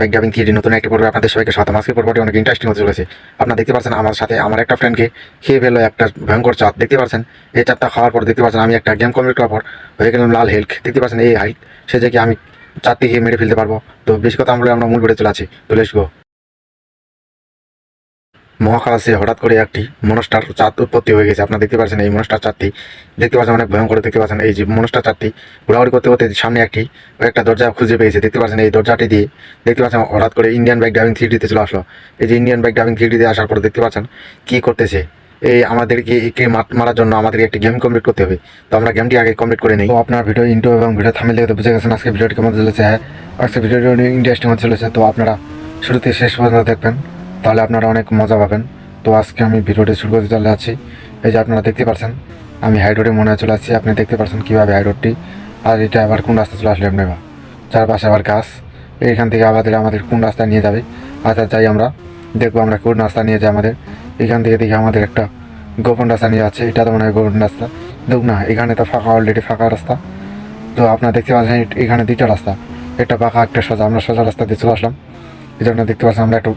Back driving নতুন একটি পর্বে আপনাদের সবাইকে সাথে আজকে পর্বটি অনেক ইন্টারেস্টিং হতে চলেছে। আপনারা দেখতে পাচ্ছেন আমার সাথে আমার একটা ফ্রেন্ডকে খেয়ে ফেলো একটা ভয়ঙ্কর চাঁদ। দেখতে পাচ্ছেন? এই চাঁদটা খাওয়ার পর দেখতে পাচ্ছেন আমি একটা গেম কম্পিউটার পর হয়ে গেলাম লাল হেল্ক দেখতে পাচ্ছেন এই হাইট সে যে আমি চাঁদটি খেয়ে মেরে ফেলতে পারব? তো বেশি কথা আমরা আমরা মূল বেড়ে চলে আছি তো লেস গো মহাকাশে হঠাৎ করে একটি মনস্টার চাঁদ উৎপত্তি হয়ে গেছে। আপনারা দেখতে পাচ্ছেন এই মনস্টার চাঁদটি। দেখতে পাচ্ছেন অনেক ভয়ঙ্কর, দেখতে পাচ্ছেন এই যে মনস্টার চাঁদটি ঘোরাঘুরি করতে করতে সামনে একটি একটা দরজা খুঁজে পেয়েছে। দেখতে পাচ্ছেন এই দরজাটি দিয়ে, দেখতে পাচ্ছেন হঠাৎ করে ইন্ডিয়ান বাইক ড্রাইভিং থ্রিডিতে চলে আসলো। এই যে ইন্ডিয়ান বাইক ড্রাইভিং থ্রিডিতে আসার পর দেখতে পাচ্ছেন কি করতেছে। এই আমাদেরকে একে মার- মারার জন্য আমাদেরকে একটি গেম কমপ্লিট করতে হবে। তো আমরা গেমটি আগে কমপ্লিট করে নিই। তো আপনার ভিডিও ইন্টো এবং ভিডিও থামিল তো বুঝে গেছেন আজকে ভিডিওটি কেমন চলেছে। হ্যাঁ আজকে ভিডিওটি ইন্টারেস্টিং হতে চলেছে। তো আপনারা শুরুতে শেষ পর্যন্ত দেখবেন। তাহলে আপনারা অনেক মজা পাবেন। তো আজকে আমি ভিডিওটি শুরু করতে চলে যাচ্ছি। এই যে আপনারা দেখতে পাচ্ছেন আমি হাইড্রোডে মনে চলে আসছি। আপনি দেখতে পাচ্ছেন কীভাবে হাইড্রোডটি আর এটা আবার কোন রাস্তা চলে আসলে আপনি বা? চারপাশে আবার গাছ। এইখান থেকে আমাদের আমাদের কোন রাস্তায় নিয়ে যাবে? আচ্ছা যাই আমরা দেখব আমরা কোন রাস্তা নিয়ে যাই আমাদের। এখান থেকে দেখি আমাদের একটা গোপন রাস্তা নিয়ে যাচ্ছে। এটা তো মনে হয় গোপন রাস্তা। দেখুন না, এখানে তো ফাঁকা অলরেডি ফাঁকা রাস্তা। তো আপনারা দেখতে পাচ্ছেন, এখানে দুইটা রাস্তা। একটা পাকা, একটা সোজা। আমরা সোজা রাস্তা দিয়ে চলে আসলাম। এই জন্য দেখতে পাচ্ছেন আমরা একটু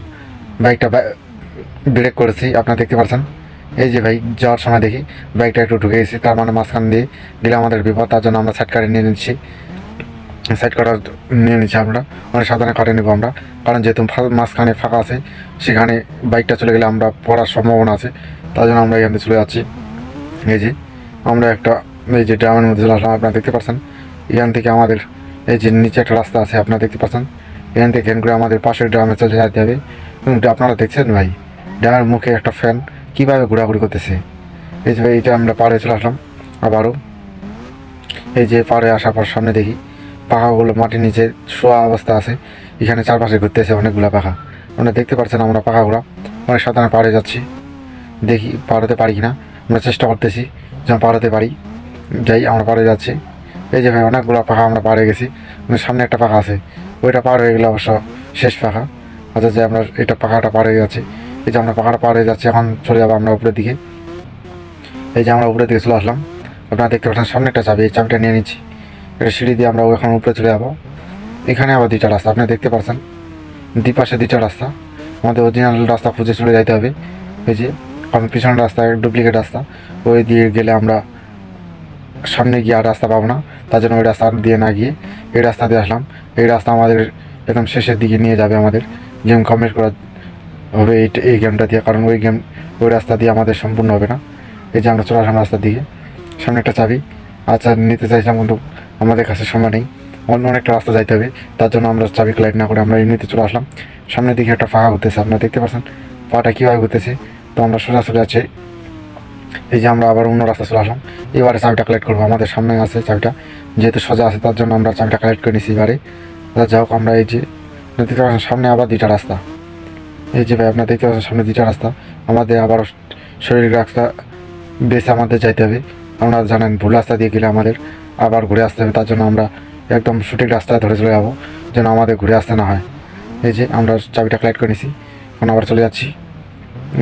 বাইকটা ব্রেক করেছি, আপনারা দেখতে পাচ্ছেন এই যে ভাই, যাওয়ার সময় দেখি, বাইকটা একটু ঢুকে গেছি, তার মানে মাঝখান দিয়ে গেলে আমাদের বিপদ, তার জন্য আমরা সাইড কাটে নিয়ে নিচ্ছি। সাইড কাটার নিয়ে নিচ্ছি আমরা, অনেক সাবধানে কাটে নেব আমরা। কারণ যেহেতু মাঝখানে ফাঁকা আছে, সেখানে বাইকটা চলে গেলে আমরা পড়ার সম্ভাবনা আছে, তার জন্য আমরা এখান থেকে চলে যাচ্ছি। এই যে, আমরা একটা, এই যে ড্রামের মধ্যে চলে আসলাম, আপনারা দেখতে পাচ্ছেন এখান থেকে আমাদের, এই যে নিচে একটা রাস্তা আছে, আপনারা দেখতে পাচ্ছেন এখান থেকে এখান করে আমাদের পাশের ড্রামে চলে যেতে হবে। এবং আপনারা দেখছেন ভাই। ড্রামের মুখে একটা ফ্যান কীভাবে ঘোরাঘুরি করতেছে। এই যে ভাই, এটা আমরা পাড়ে চলে আসলাম, আবারও। এই যে পাড়ে আসার পর সামনে দেখি, পাখাগুলো মাটির নিচে শোয়া অবস্থা আছে। এখানে চারপাশে ঘুরতেছে অনেকগুলো পাখা। আপনারা দেখতে পাচ্ছেন আমরা পাখাগুলো। অনেক সাধারণ পাড়ে যাচ্ছি। দেখি পাড়াতে পারি কিনা। আমরা চেষ্টা করতেছি যেন পাড়াতে পারি। যাই, আমরা পাড়ে যাচ্ছি। এই যে ভাই, অনেকগুলো পাখা আমরা পাড়ে গেছি। কিন্তু সামনে একটা পাখা আছে। ওইটা পার হয়ে গেলে অবশ্য শেষ পাখা। অর্থাৎ যে আমরা এটা পাখাটা পার হয়ে যাচ্ছি। এই যে আমরা পাখাটা পার হয়ে যাচ্ছি, এখন চলে যাব আমরা উপরের দিকে। এই যে আমরা উপরের দিকে চলে আসলাম। আপনারা দেখতে পাচ্ছেন সামনে একটা চাবি, এই চাবিটা নিয়ে নিচ্ছি। এটা সিঁড়ি দিয়ে আমরা এখন উপরে চলে যাব। এখানে আবার দুইটা রাস্তা, আপনি দেখতে পাচ্ছেন। দুই পাশে দুইটা রাস্তা। আমাদের অরিজিনাল রাস্তা খুঁজে চলে যাইতে হবে। এই যে, কারণ পিছনের রাস্তা ডুপ্লিকেট রাস্তা। ওই দিয়ে গেলে আমরা সামনে গিয়ে আর রাস্তা পাবো না। তার জন্য ওই রাস্তা দিয়ে না গিয়ে এই রাস্তা দিয়ে আসলাম। এই রাস্তা আমাদের একদম শেষের দিকে নিয়ে যাবে আমাদের। গেম কমপ্লিট করা হবে এই এই গেমটা দিয়ে, কারণ ওই গেম ওই রাস্তা দিয়ে আমাদের সম্পূর্ণ হবে না। এই যে আমরা চলে আসলাম রাস্তার দিকে সামনে একটা চাবি আচ্ছা নিতে চাইছিলাম কিন্তু আমাদের কাছে সময় নেই। অন্য অনেকটা রাস্তা যাইতে হবে, তার জন্য আমরা চাবি কালেক্ট না করে আমরা এমনিতে চলে আসলাম। সামনের দিকে একটা ফাঁকা ঘুরতেছে, আপনারা দেখতে পাচ্ছেন পাটা কীভাবে ঘুরতেছে। তো আমরা সোজা চলে যাচ্ছি এই যে আমরা আবার অন্য রাস্তা চলে আসলাম। এবারে চাবিটা কালেক্ট করব, আমাদের সামনে আছে চাবিটা, যেহেতু সোজা আছে, তার জন্য আমরা চাবিটা কালেক্ট করে নিছি এবারে। তা যাই হোক, আমরা এই যে দেখতে পাচ্ছেন সামনে আবার দুইটা রাস্তা। এই যে ভাই, আপনার দেখতে পাচ্ছেন সামনে দুইটা রাস্তা। আমাদের আবার শরীর রাস্তা বেশ আমাদের যাইতে হবে। আমরা জানেন ভুল রাস্তা দিয়ে গেলে আমাদের আবার ঘুরে আসতে হবে। তার জন্য আমরা একদম সঠিক রাস্তায় ধরে চলে যাব, যেন আমাদের ঘুরে আসতে না হয়। এই যে আমরা চাবিটা কালেক্ট করে নিছি, এখন আবার চলে যাচ্ছি।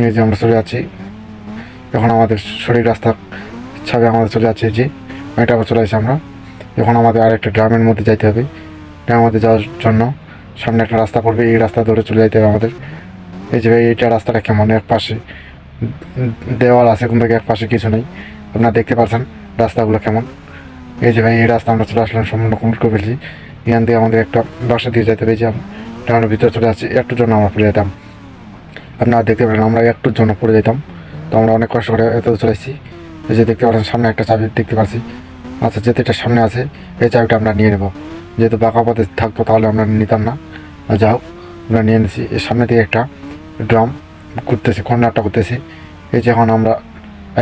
এই যে আমরা চলে যাচ্ছি। এখন আমাদের সঠিক রাস্তা ছাবে আমাদের চলে যাচ্ছে। যে এটা আবার চলে আসছি আমরা। এখন আমাদের আরেকটা ড্রামের মধ্যে যাইতে হবে। ড্রামের মধ্যে যাওয়ার জন্য সামনে একটা রাস্তা পড়বে, এই রাস্তা ধরে চলে যাইতে হবে আমাদের। এই যে ভাই, এইটা রাস্তাটা কেমন? এক পাশে, দেওয়াল আছে কিন্তু এক পাশে কিছু নেই। আপনারা দেখতে পাচ্ছেন রাস্তাগুলো কেমন। এই যে ভাই, এই রাস্তা আমরা চলে আসলাম, সম্পূর্ণ কমপ্লিট করে ফেলছি। এখান থেকে আমাদের একটা বাসা দিয়ে যেতে হবে যে আমরা ভিতরে চলে আসছি একটুর জন্য আমরা পড়ে যেতাম। আপনারা দেখতে পারেন, আমরা একটুর জন্য পড়ে যেতাম। তো আমরা অনেক কষ্ট করে এত চলে এসেছি এই যে দেখতে পাচ্ছেন, সামনে একটা চাবি দেখতে পাচ্ছি। আচ্ছা যেহেতু এটা সামনে আছে, এই চাবিটা আমরা নিয়ে নেব। যেহেতু বাঁকা পথে থাকতো, তাহলে আমরা নিতাম না। যাও, আমরা নিয়ে নিছি। এর সামনে থেকে একটা ড্রাম ঘুরতেছি কর্নারটা ঘুরতেছি। এই যে এখন আমরা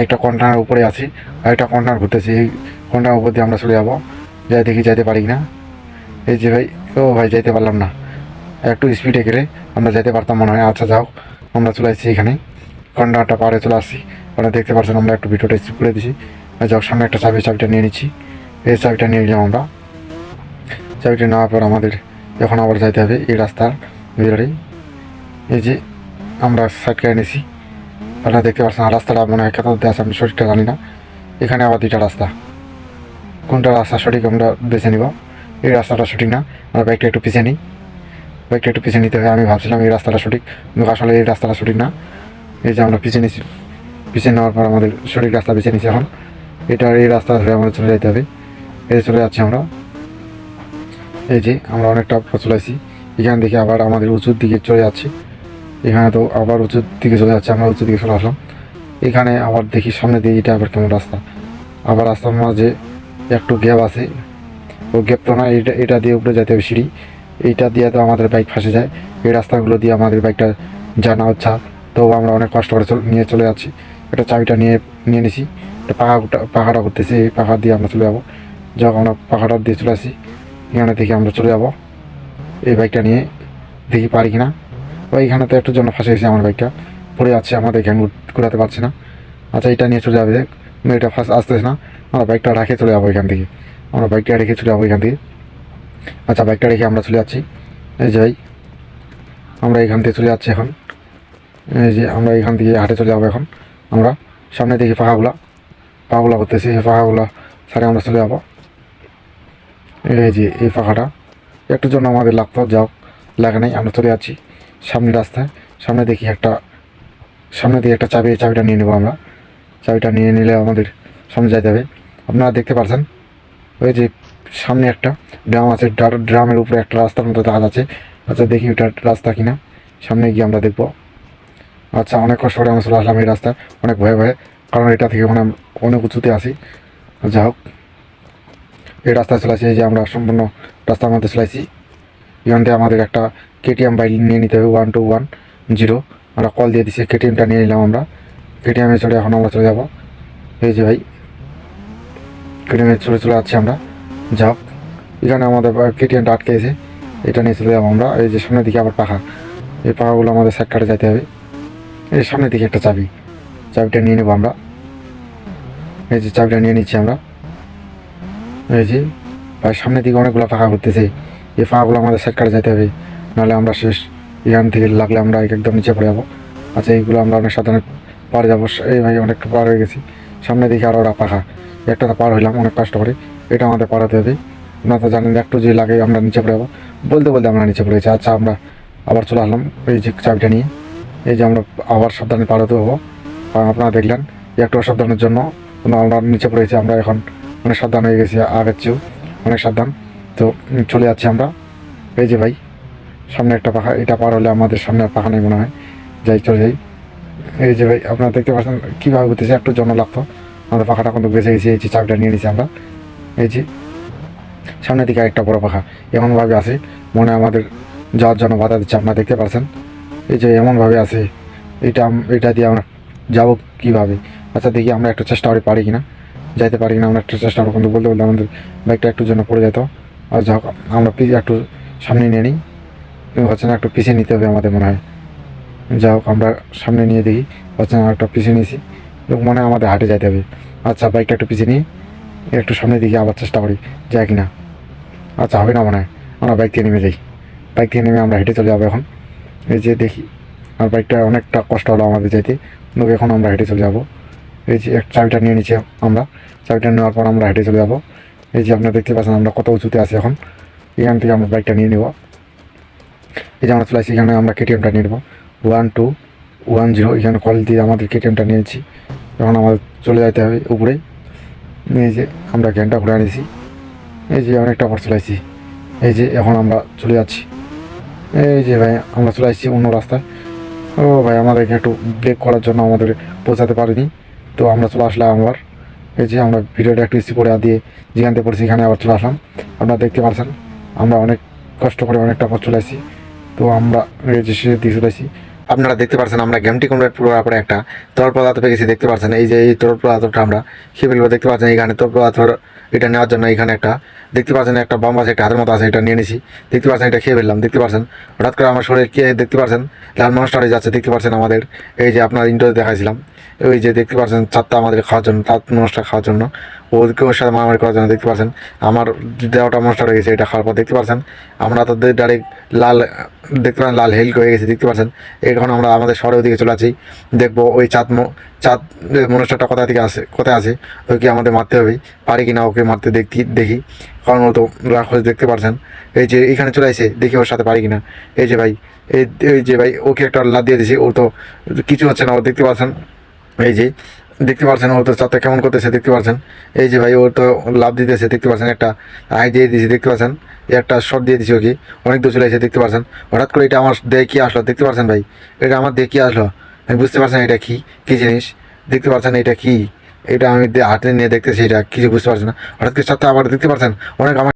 একটা কন্টেনার উপরে আছি একটা কন্টেনার ঘুরতেছি। এই কন্টেনার উপর দিয়ে আমরা চলে যাব। যাই দেখি, যাইতে পারি না এই যে ভাই, ও ভাই, যাইতে পারলাম না। একটু স্পিডে গেলে আমরা যাইতে পারতাম মনে হয়। আচ্ছা যাও, আমরা চলে আসছি এখানে। কন্টেনারটা পাড়ে চলে আসছি। আপনারা দেখতে পাচ্ছেন আমরা একটু ভিডিওটা স্কিপ করে দিছি। যাও, সামনে একটা চাবি, চাবিটা নিয়ে নিচ্ছি। এই চাবিটা নিয়ে নিলাম আমরা। চাবিটা নেওয়ার পর আমাদের এখন আবার যাইতে হবে এই রাস্তার এই যে আমরা সাইড করে নিছি আপনারা দেখতে পাচ্ছেন রাস্তাটা মনে হয় কোথাও আছে, আমি সঠিকটা জানি না। এখানে আবার দুইটা রাস্তা। কোনটা রাস্তা সঠিক আমরা বেছে নিব? এই রাস্তাটা সঠিক না? আমরা বাইকটা একটু পিছিয়ে নিই। বাইকটা একটু পিছিয়ে নিতে হয়, আমি ভাবছিলাম এই রাস্তাটা সঠিক। কিন্তু আসলে এই রাস্তাটা সঠিক না। এই যে আমরা পিছিয়ে নিছি। পিছিয়ে নেওয়ার পর আমাদের সঠিক রাস্তা বেছে নিছি এখন। এটা এই রাস্তা ধরে আমাদের চলে যেতে হবে। এই চলে যাচ্ছি আমরা। এই যে, আমরা অনেকটা চলে আসি এখান থেকে আবার আমাদের উঁচুর দিকে চলে যাচ্ছি। এখানে তো আবার উঁচুর দিকে চলে যাচ্ছে, আমরা উঁচুর দিকে চলে আসলাম। এখানে আবার দেখি সামনে দিয়ে এটা আবার কেমন রাস্তা। আবার রাস্তার মাঝে একটু গ্যাপ আছে। ও গ্যাপ তো না, এটা এটা দিয়ে উপরে যেতে হবে সিঁড়ি। এইটা দিয়ে তো আমাদের বাইক ফাঁসে যায়। এই রাস্তাগুলো দিয়ে আমাদের বাইকটা জানা হচ্ছে। তো আমরা অনেক কষ্ট করে নিয়ে চলে যাচ্ছি। এটা চাবিটা নিয়ে নিয়ে নিছি। এটা পাখাটা পাখাটা করতেছি, এই পাখা দিয়ে আমরা চলে যাব। যখন আমরা পাখাটা দিয়ে চলে আসি এখানে থেকে আমরা চলে যাব। এই বাইকটা নিয়ে দেখি পারি কিনা। ওই এখানে তো একটু জন্য ফাঁসে গেছে আমার বাইকটা পড়ে যাচ্ছে আমাদের এখানে ঘোরাতে পারছে না। আচ্ছা এটা নিয়ে চলে যাবে। দেখ এটা ফার্স্ট আসতেছে না। আমরা বাইকটা রেখে চলে যাব এখান থেকে। আমরা বাইকটা রেখে চলে যাব এখান থেকে। আচ্ছা বাইকটা রেখে আমরা চলে যাচ্ছি। এই যে ভাই, আমরা এখান থেকে চলে যাচ্ছি এখন। এই যে আমরা এখান থেকে হাটে চলে যাব এখন। আমরা সামনে দেখি পাখাগুলা পাখাগুলা করতেছি। এই পাখাগুলা সারে আমরা চলে যাব। এই যে, এই পাখাটা একটু জন্য আমাদের লাগতো যাও, লাগে নাই, আমরা চলে যাচ্ছি সামনে রাস্তায়। সামনে দেখি একটা, সামনে দিয়ে একটা চাবি চাবিটা নিয়ে নেব আমরা। চাবিটা নিয়ে নিলে আমাদের সামনে যেতে হবে। আপনারা দেখতে পারছেন? ওই যে সামনে একটা ড্রাম আছে ড্রা- ড্রামের উপরে একটা রাস্তার মতো কাজ আছে। আচ্ছা দেখি ওটা রাস্তা কিনা। সামনে গিয়ে আমরা দেখব। আচ্ছা অনেক কষ্ট করে আমরা চলে আসলাম এই রাস্তায়। অনেক ভয়ে ভয়ে, কারণ এটা থেকে ওখানে অনেক উঁচুতে আসি যা হোক। এই রাস্তায় চলে আসি এই যে আমরা সম্পূর্ণ রাস্তার মধ্যে চলে আসি এখান থেকে আমাদের একটা কেটিএম বাইক নিয়ে নিতে হবে ওয়ান টু ওয়ান জিরো আমরা কল দিয়ে দিছি কেটিএমটা নিয়ে নিলাম আমরা। কেটিএমে চলে এখন আমরা চলে যাব। এই যে ভাই কেটিএমে চলে চলে যাচ্ছি আমরা। যাও এখানে আমাদের কেটিএমটা আটকে আছে। এটা নিয়ে চলে যাব আমরা। এই যে সামনের দিকে আবার পাখা। এই পাখাগুলো আমাদের সাইড কাটে যেতে হবে। এই সামনের দিকে একটা চাবি। চাবিটা নিয়ে নেব আমরা। এই যে চাবিটা নিয়ে নিচ্ছি আমরা। যে ভাই সামনের দিকে অনেকগুলো পাখা ঘুরতেছে। এই পাখাগুলো আমাদের সাইড কাটে যেতে হবে। নাহলে আমরা শেষ। এখান থেকে লাগলে আমরা একদম নিচে পড়ে যাব। আচ্ছা এইগুলো আমরা অনেক সাধারণ পার যাব। এই ভাই অনেকটা পার হয়ে গেছি। সামনে দিকে আরও ওরা পাখা একটা পার হইলাম, অনেক কষ্ট করে। এটা আমাদের পারাতে হবে। আপনারা তো জানেন, একটু যে লাগে আমরা নিচে পড়ে যাব। বলতে বলতে আমরা নিচে পড়ে গেছি। আচ্ছা আমরা আবার চলে আসলাম এই যে চাবিটা নিয়ে। এই যে আমরা আবার সাবধানে পালাতে হব। আপনারা দেখলেন একটু অসাবধানের জন্য। আমরা নিচে পড়েছি আমরা এখন অনেক সাবধান হয়ে গেছি আগের চেয়েও অনেক সাবধান। তো চলে যাচ্ছি আমরা। এই যে ভাই, সামনে একটা পাখা, এটা পার হলে আমাদের সামনে আর পাখা নেই মনে হয়। যাই, চলে যাই। এই যে ভাই, আপনারা দেখতে পাচ্ছেন কীভাবে হতেছে একটু জন্য লাগতো। আমাদের পাখাটা কিন্তু বেঁচে গেছি, এই যে চাবিটা নিয়ে নিয়েছি আমরা। এই যে, সামনের দিকে একটা বড় পাখা, এমনভাবে আছে, মনে আমাদের যাওয়ার জন্য বাধা দিচ্ছে, আপনারা দেখতে পাচ্ছেন। এই যে এমনভাবে আছে, এটা এটা দিয়ে আমরা যাব কীভাবে? আচ্ছা দেখি আমরা একটু চেষ্টা করি, পারি কিনা। যাইতে পারি না, আমরা একটু চেষ্টা করব। কিন্তু বলতে বলতে আমাদের বাইকটা একটু জন্য পড়ে যেত আর যাক আমরা পি- একটু সামনে নিয়ে নিই। হচ্ছে না, একটু পিছিয়ে নিতে হবে আমাদের মনে হয়। যা হোক, আমরা সামনে নিয়ে দেখি। হচ্ছে না, একটা পিছিয়ে নিয়েছি। এবং মনে হয় আমাদের হাটে যাইতে হবে। আচ্ছা বাইকটা একটু পিছিয়ে নিয়ে একটু সামনে দিকে আবার চেষ্টা করি, যায় কি না আচ্ছা হবে না মনে হয়। আমরা বাইক থেকে নেমে যাই। বাইক থেকে নেমে আমরা হেঁটে চলে যাব এখন। এই যে দেখি, আর বাইকটা অনেকটা কষ্ট হলো আমাদের যেতে কিন্তু এখন আমরা হেঁটে চলে যাব। এই যে চাবিটা নিয়ে নিচ্ছি আমরা। চাবিটা নেওয়ার পর আমরা হেঁটে চলে যাব। এই যে আপনারা দেখতে পাচ্ছেন, আমরা কত উঁচুতে আছি এখন। এখান থেকে আমরা বাইকটা নিয়ে নেব। এই যে আমরা চলে আসছি, এখানে আমরা কেটিএমটা নিয়ে নেব। ওয়ান টু, ওয়ান জিরো, এখানে কল দিয়ে আমাদের কেটিএমটা নিয়েছি এখন আমাদের চলে যেতে হবে উপরে। এই যে আমরা জ্ঞানটা ঘুরে আনিছি। এই যে অনেকটা পর চলে আসছি। এই যে এখন আমরা চলে যাচ্ছি। এই যে ভাই, আমরা চলে আসছি অন্য রাস্তায়। ও ভাই, আমাদেরকে একটু ব্রেক করার জন্য আমাদের পৌঁছাতে পারিনি। তো আমরা চলে আসলাম আবার। এই যে আমরা ভিডিওটা একটু ইসি করে দিয়ে যেখান থেকে পড়ছি সেখানে আবার চলে আসলাম। আপনারা দেখতে পাচ্ছেন, আমরা অনেক কষ্ট করে অনেকটা পথ চলে আসি তো আমরা রেজিস্ট্রেশন দিয়ে চলে আসি আপনারা দেখতে পাচ্ছেন আমরা গেমটি কমপ্লিট করার পরে একটা তরল পদার্থ পেয়ে গেছি, দেখতে পাচ্ছেন। এই যে এই তরল পদার্থটা আমরা খেয়ে ফেলব, দেখতে পাচ্ছেন এখানে তরল পদার্থ এটা নেওয়ার জন্য এখানে একটা, দেখতে পাচ্ছেন একটা বাম আছে একটা হাতের মতো আছে, এটা নিয়ে নিছি। দেখতে পাচ্ছেন, এটা খেয়ে ফেললাম, দেখতে পাচ্ছেন। হঠাৎ করে আমার শরীর কে দেখতে পাচ্ছেন, লাল মানুষটা হয়ে যাচ্ছে, দেখতে পাচ্ছেন আমাদের। এই যে আপনার ইন্টারভিউ দেখাইছিলাম, ওই যে দেখতে পাচ্ছেন চারটা আমাদের খাওয়ার জন্য চার মানুষটা খাওয়ার জন্য। ওদেরকে ওর সাথে মারামারি করার জন্য দেখতে পাচ্ছেন, আমার দেওয়াটা মানুষটা হয়ে গেছে, এটা খাওয়ার পর দেখতে পাচ্ছেন, আমরা তো ডাইরেক্ট লাল, দেখতে পাচ্ছেন, লাল হেল হয়ে গেছে, দেখতে পাচ্ছেন। এখন আমরা আমাদের শহরের দিকে চলে আছি দেখব ওই চাঁদ চাঁদ মনস্টারটা কোথা থেকে আসে, কোথায় আছে? ওকে আমাদের মারতে হবে। পারি কি না ওকে মারতে দেখি দেখি। কারণ ও তো রাক্ষস দেখতে পারছেন। এই যে এখানে চলে আসে, দেখি ওর সাথে পারি কিনা। এই যে ভাই, এই এই যে ভাই, ওকে একটা লাভ দিয়ে দিয়েছি। ও তো কিছু হচ্ছে না, ও দেখতে পাচ্ছেন এই যে, দেখতে পাচ্ছেন ও তো চারটা কেমন করতেছে, দেখতে পাচ্ছেন এই যে ভাই ওর তো লাভ দিতেছে, দেখতে পাচ্ছেন একটা আই দিয়ে দিয়েছে, দেখতে পাচ্ছেন একটা শট দিয়ে দিয়েছি ওকে। অনেক দূর চলে এসে দেখতে পাচ্ছেন হঠাৎ করে এটা আমার দেখে কি আসলো, দেখতে পাচ্ছেন ভাই? এটা আমার দেখে কি আসলো? বুঝতে পারছেন এটা কি কি জিনিস? দেখতে পাচ্ছেন এটা কি? এটা আমি হাতে নিয়ে দেখতেছি এটা কিছু বুঝতে পারছি না। হঠাৎ করে সাথে আবার দেখতে পাচ্ছেন অনেক আমার